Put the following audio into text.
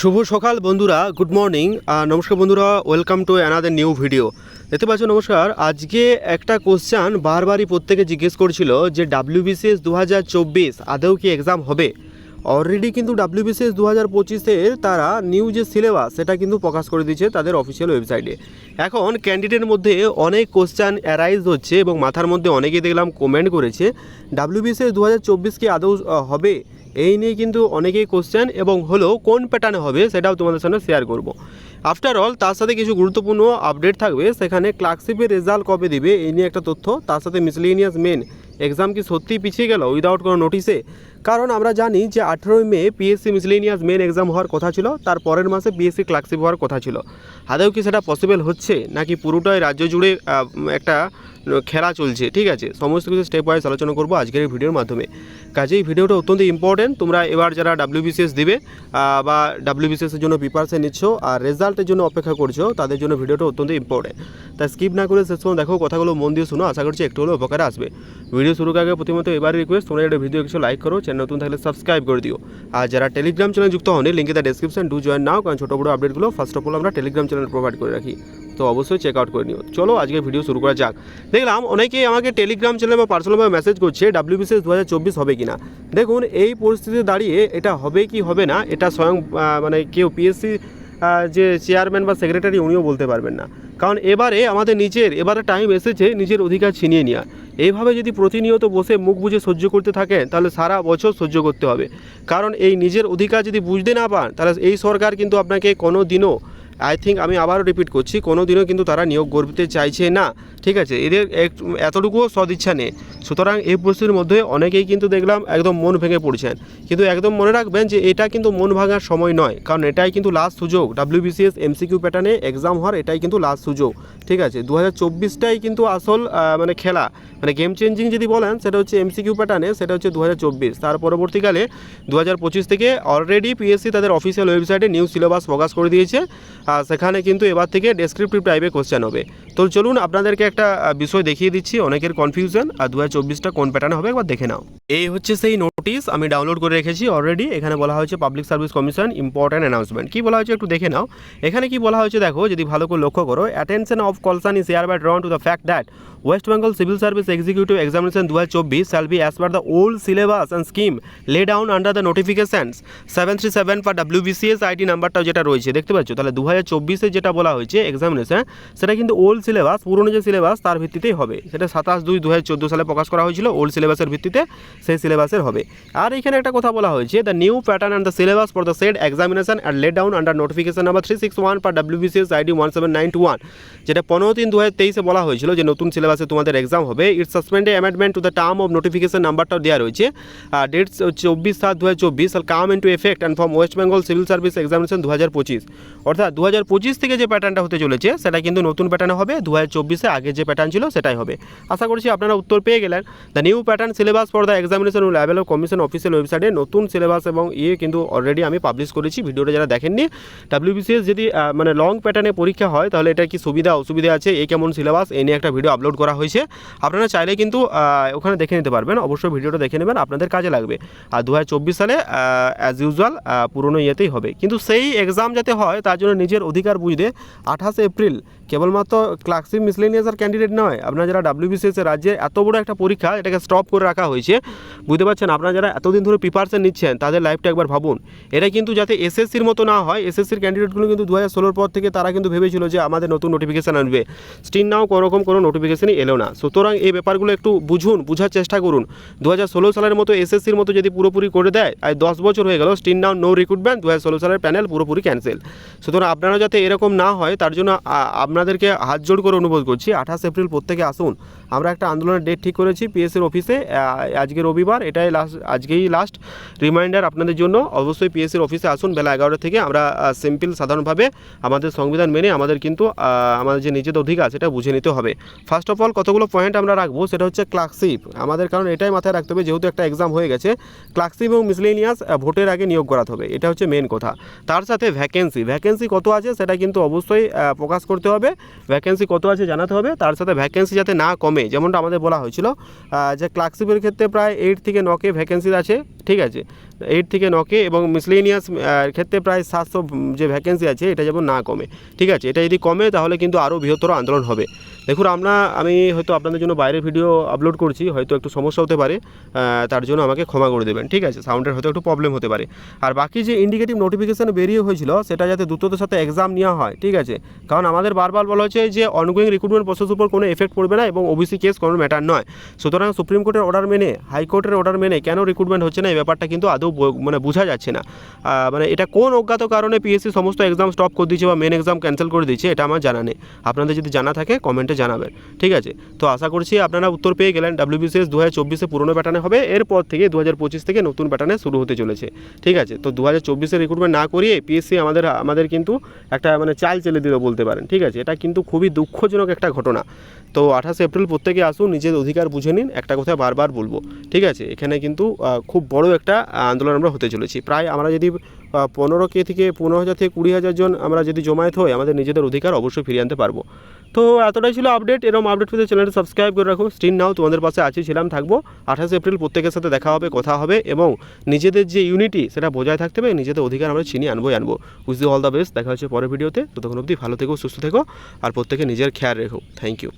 শুভ সকাল বন্ধুরা good morning নমস্কার বন্ধুরা welcome to another new video দেখতে পাচ্ছ, নমস্কার, আজকে একটা কোশ্চান বারবারই প্রত্যেকে জিজ্ঞেস করছিল যে ডাব্লিউবিসিএস দু হাজার চব্বিশ আদৌ কি এক্সাম হবে? অলরেডি কিন্তু ডাব্লিউবিসিএস দু হাজার পঁচিশের তারা নিউ যে সিলেবাস সেটা কিন্তু প্রকাশ করে দিয়েছে তাদের অফিসিয়াল ওয়েবসাইটে এখন ক্যান্ডিডেটের মধ্যে অনেক কোশ্চান অ্যারাইজ হচ্ছে এবং মাথার মধ্যে অনেকেই দেখলাম কমেন্ট করেছে ডাব্লিউবিসিএস দু হাজার চব্বিশ কি আদৌ হবে? এই নিয়ে কিন্তু অনেকেই কোশ্চেন এবং হলো কোন প্যাটার্নে হবে সেটাও তোমাদের সামনে শেয়ার করব। আফটার অল তার সাথে কিছু গুরুত্বপূর্ণ আপডেট থাকবে, সেখানে ক্লার্কশিপের রেজাল্ট কবে দিবে, এই নিয়ে একটা তথ্য। তার সাথে মিসলিনিয়াস মেন এক্সাম কি সত্যিই পিছিয়ে গেল উইদাউট কোনো নোটিসে কারণ আমরা জানি যে আঠেরোই May PSC miscellaneous main exam হওয়ার কথা ছিল, তার পরের মাসে পিএসসি ক্লার্কশিপ হওয়ার কথা ছিল। আদৌ কি সেটা পসিবল হচ্ছে? নাকি পুরোটাই রাজ্য জুড়ে একটা খেলা চলছে? ঠিক আছে, সমস্ত কিছু স্টেপ ওয়াইজ আলোচনা করব আজকের এই ভিডিওর মাধ্যমে। কাজেই ভিডিওটা অত্যন্ত ইম্পর্টেন্ট তোমরা এবার যারা ডাব্লিউবিসিএস দিবে বা ডাব্লিউবিসিএস এর জন্য প্রিপারেশন নিচ্ছ, আর রেজাল্টের জন্য অপেক্ষা করছ, তাদের জন্য ভিডিওটা অত্যন্ত ইম্পর্টেন্ট তাই স্কিপ না করে শেষ পর্যন্ত দেখো, কথাগুলো মন দিয়ে শুনো। আশা করছি একটু হলেও উপকারে আসবে। ভিডিও শুরু আগে প্রথমত এবার রিকোয়েস্ট তোমরা এটা ভিডিও কিছু লাইক করো চ্যানেল নতুন থাকলে সাবস্ক্রাইব করে দিও। আর যারা টেলিগ্রাম চ্যানেল যুক্ত হন লিঙ্কে the description do join now কারণ ছোটো বড়ো আপডেটগুলো ফার্স্ট অফ অল আমরা টেলিগ্রাম চ্যানেল প্রোভাইড করে রাখি। তো অবশ্যই চেক আউট করে নিও। চলো আজকে ভিডিও শুরু করা যাক। দেখলাম অনেকেই আমাকে টেলিগ্রাম চ্যানেল বা পার্সোনালভাবে মেসেজ করছে ডাব্লিউবিসিএস দু হাজার চব্বিশ হবে কি না দেখুন, এই পরিস্থিতিতে দাঁড়িয়ে এটা হবে কি হবে না, এটা স্বয়ং মানে কেউ পিএসসি যে চেয়ারম্যান বা সেক্রেটারি উনিও বলতে পারবেন না। কারণ এবারে আমাদের নিজের, এবারে টাইম এসেছে নিজের অধিকার ছিনিয়ে নেওয়া এইভাবে যদি প্রতিনিয়ত বসে মুখ বুঝে সহ্য করতে থাকেন, তাহলে সারা বছর সহ্য করতে হবে। কারণ এই নিজের অধিকার যদি বুঝতে না পান, তাহলে এই সরকার কিন্তু আপনাকে কোনো দিনও আই থিঙ্ক আমি আবারও রিপিট করছি কোনো দিনও কিন্তু তারা নিয়োগ করতে চাইছে না। ঠিক আছে? এদের এতটুকুও সদিচ্ছা নেই। সুতরাং এই পরিস্থিতির মধ্যে অনেকেই কিন্তু দেখলাম একদম মন ভেঙে পড়ছেন। কিন্তু একদম মনে রাখবেন যে এটা কিন্তু মন ভাঙার সময় নয়। কারণ এটাই কিন্তু লাস্ট সুযোগ। ডাব্লিউবিসিএস এমসিকিউ প্যাটার্নে এক্সাম হওয়ার এটাই কিন্তু লাস্ট সুযোগ। ঠিক আছে? দু হাজার কিন্তু আসল মানে খেলা। মানে গেম চেঞ্জিং যদি বলেন, সেটা হচ্ছে এমসিকিউ প্যাটার্নে সেটা হচ্ছে দু হাজার চব্বিশ। তার পরবর্তীকালে দু হাজার পঁচিশ থেকে অলরেডি পিএসসি তাদের অফিসিয়াল ওয়েবসাইটে নিউ সিলেবাস প্রকাশ করে দিয়েছে। সেখানে কিন্তু এবার থেকে ডেসক্রিপটিভ টাইপে কোশ্চেন হবে। তো চলুন আপনাদেরকে একটা বিষয় দেখিয়ে দিচ্ছি, অনেকের কনফিউশন আর দু হাজার চব্বিশটা কোন প্যাটার্ন হবে একবার দেখে নাও। এই হচ্ছে সেই নোটিশ আমি ডাউনলোড করে রেখেছি অলরেডি এখানে বলা হয়েছে public service commission important announcement কি বলা হয়েছে একটু দেখে নাও। এখানে কি বলা হয়েছে দেখো, যদি ভালো করে লক্ষ্য করো attention of concerned is hereby drawn to the fact that West Bengal civil service executive examination দু হাজার চব্বিশ shall be as per the old syllabus and scheme lay down under the notifications seven three seven for WBCS ID নাম্বারটাও যেটা রয়েছে, দেখতে পাচ্ছ? তাহলে দু হাজার চব্বিশে যেটা বলা হয়েছে এক্সামিনেশন সেটা কিন্তু ওল্ড সিলেবাস পুরনো যে সিলেবাস তার ভিত্তিতেই হবে। সেটা সাতাশ দুই দু হাজার চোদ্দ সালে প্রকাশ করা হয়েছিল ওল্ড সিলেবাসের ভিত্তিতে সেই সিলেবাসের হবে। আর এখানে একটা কথা বলা হয়েছে the new pattern and the syllabus for the said examination and laid down under notification number three six one for WBCS ID one seven nine two one যেটা পনেরো তিন দু হাজার তেইশে বলা হয়েছিল যে নতুন সিলেবাসে তোমাদের এক্সাম হবে। It's সাসপেন্ডে amendment to the term of notification নাম্বারটাও দেওয়া রয়েছে। আর ডেট চব্বিশ সাত দু হাজার চব্বিশ আর come into effect and from West Bengal civil service examination দু হাজার পঁচিশ। অর্থাৎ দু হাজার পঁচিশ থেকে যে প্যাটার্নটা হতে চলেছে, সেটা কিন্তু নতুন প্যাটার্ন হবে। দু হাজার চব্বিশে আগে যে প্যাটার্ন ছিল, সেটাই হবে। আশা করছি আপনারা উত্তর পেয়ে গেলেন। The new pattern syllabus for the examination level of commission official ওয়েবসাইটে নতুন সিলেবাস এবং ইয়ে কিন্তু অলরেডি আমি পাবলিশ করেছি। ভিডিওটা যারা দেখেননি ডাব্লিউবিসিএস যদি মানে লং প্যাটার্নে পরীক্ষা হয়, তাহলে এটা কি সুবিধা, অসুবিধা আছে? এই কেমন সিলেবাস এ নিয়ে একটা ভিডিও আপলোড করা হয়েছে। আপনারা চাইলে কিন্তু ওখানে দেখে নিতে পারবেন। অবশ্যই ভিডিওটা দেখে নেবেন, আপনাদের কাজে লাগবে। আর দু হাজার চব্বিশ সালে অ্যাজ ইউজুয়াল পুরনো ইয়েতেই হবে। কিন্তু সেই এক্সাম যাতে হয়, তার জন্য নিজের অধিকার বুঝতে আঠাশে এপ্রিল কেবলমাত্র ক্লার্কশিপ মিসলেনিয়াসের ক্যান্ডিডেট নয়। আপনারা যারা ডাব্লিউবিসিএস রাজ্যে এত বড় একটা পরীক্ষা, এটাকে স্টপ করে রাখা হয়েছে, বুঝতে পারছেন? আপনারা যারা এতদিন ধরে প্রিপারেশন নিচ্ছেন, তাদের লাইফটা একবার ভাবুন। এটা কিন্তু যাতে এসএসসির মতো না হয় এসএসসির ক্যান্ডিডেটগুলো কিন্তু দু হাজার ষোলোর পর থেকে তারা কিন্তু ভেবেছিল যে আমাদের নতুন নোটিফিকেশান আনবে। স্টিল নাও কোনো রকম কোনো নোটিফিকেশনই এলো না। সুতরাং এই ব্যাপারগুলো একটু বুঝুন, বুঝার চেষ্টা করুন। দু হাজার ষোলো সালের মতো এসএসসির মতো যদি পুরোপুরি করে দেয়, আর দশ বছর হয়ে গেল স্টিল নাও নো রিক্রুটমেন্ট দু হাজার ষোলো সালের প্যানেল পুরোপুরি ক্যান্সেল সুতরাং আপনারা যাতে এরকম না হয়, তার জন্য আপনাদেরকে হাত জোড় করে অনুরোধ করছি। আঠাশ এপ্রিল প্রত্যেকে আসুন। আমরা একটা আন্দোলনের ডেট ঠিক করেছি পিএসসির অফিসে আজকে রবিবার, এটাই লাস্ট আজকেই লাস্ট রিমাইন্ডার আপনাদের জন্য। অবশ্যই পিএসসির অফিসে আসুন, বেলা এগারোটা থেকে আমরা সিম্পল সাধারণভাবে আমাদের সংবিধান মেনে আমাদের কিন্তু আমাদের যে নিজেদের অধিকার, সেটা বুঝে নিতে হবে। ফার্স্ট অফ অল কতগুলো পয়েন্ট আমরা রাখব, সেটা হচ্ছে ক্লার্কশিপ আমাদের কারণ এটাই মাথায় রাখতে হবে, যেহেতু একটা এক্সাম হয়ে গেছে ক্লার্কশিপ এবং মিসলেনিয়াস ভোটের আগে নিয়োগ করাতে হবে, এটা হচ্ছে মেন কথা। তার সাথে ভ্যাকেন্সি ভ্যাকেন্সি কত আছে, সেটা কিন্তু অবশ্যই প্রকাশ করতে হবে ভ্যাকেন্সি কত আছে জানাতে হবে, তার সাথে ভ্যাকেন্সি যাতে না কমে যেমনটা আমাদের বলা হয়েছিল যে ক্লার্কশিপের ক্ষেত্রে প্রায় এইট থেকে নকে ভ্যাকেন্সি আছে। ঠিক আছে? এইট থেকে নকে এবং মিসলেনিয়াস ক্ষেত্রে প্রায় সাতশো যে ভ্যাকেন্সি আছে, এটা যেমন না কমে। ঠিক আছে? এটা যদি কমে, তাহলে কিন্তু আরও বৃহত্তর আন্দোলন হবে। দেখুন, আমরা, আমি হয়তো আপনাদের জন্য বাইরের ভিডিও আপলোড করছি, হয়তো একটু সমস্যা হতে পারে তার জন্য আমাকে ক্ষমা করে দেবেন। ঠিক আছে? সাউন্ডের হয়তো একটু প্রবলেম হতে পারে। আর বাকি যে ইন্ডিকেটিভ নোটিফিকেশান বেরিয়ে হয়েছিল, সেটা যাতে দ্রুততার সাথে এক্সাম নেওয়া হয়, ঠিক আছে? কারণ আমাদের বারবার বলা হচ্ছে যে অনগোয়িং রিক্রুটমেন্ট প্রসেস উপর কোনো এফেক্ট পড়বে না এবং ওবিসি কেস কোনো ম্যাটার নয়। সুতরাং সুপ্রিম কোর্টের অর্ডার মেনে হাইকোর্টের অর্ডার মেনে কেন রিক্রুটমেন্ট হচ্ছে না ব্যাপারটা কিন্তু আদৌ মানে বোঝা যাচ্ছে না। মানে এটা কোন অজ্ঞাত কারণে পিএসসি সমস্ত এক্সাম স্টপ করে দিচ্ছে বা মেন এক্সাম ক্যান্সেল করে দিচ্ছে এটা আমার জানা নেই। আপনাদের যদি জানা থাকে কমেন্টে জানাবেন। ঠিক আছে? তো আশা করছি আপনারা উত্তর পেয়ে গেলেন। ডাব্লিউবিসিএস দু হাজার চব্বিশে পুরোনো প্যাটার্নে হবে। এরপর থেকে দু হাজার পঁচিশ থেকে নতুন প্যাটার্নে শুরু হতে চলেছে। ঠিক আছে? তো দু হাজার চব্বিশে রিক্রুটমেন্ট না করিয়ে পিএসসি আমাদের আমাদের কিন্তু একটা মানে চাল চেলে দিল বলতে পারেন। ঠিক আছে? এটা কিন্তু খুবই দুঃখজনক একটা ঘটনা। তো আঠাশে এপ্রিল প্রত্যেকে আসুন, নিজের অধিকার বুঝে নিন। একটা কথা বারবার বলব। ঠিক আছে? এখানে কিন্তু খুব বড় একটা আন্দোলন আমরা হতে চলেছি। প্রায় আমরা যদি পনেরো কে থেকে পনেরো হাজার থেকে কুড়ি হাজার জন আমরা যদি জমায়েত হই, আমাদের নিজেদের অধিকার অবশ্যই ফিরিয়ে আনতে পারব। তো এতটাই ছিল আপডেট এরকম আপডেট পেতে চ্যানেলটা সাবস্ক্রাইব করে রাখুন। স্টিন নাও তোমাদের পাশে আছি, ছিলাম, থাকব। আঠাশে এপ্রিল প্রত্যেকের সাথে দেখা হবে, কথা হবে এবং নিজেদের যে ইউনিটি সেটা বজায় থাকতে হবে, নিজেদের অধিকার আমরা চিনিয়ে আনবোই আনব with you all the best দেখা হচ্ছে পরের ভিডিওতে ততক্ষণ অবধি ভালো থেকো, সুস্থ থেকো, আর প্রত্যেকে নিজের খেয়াল রেখো। Thank you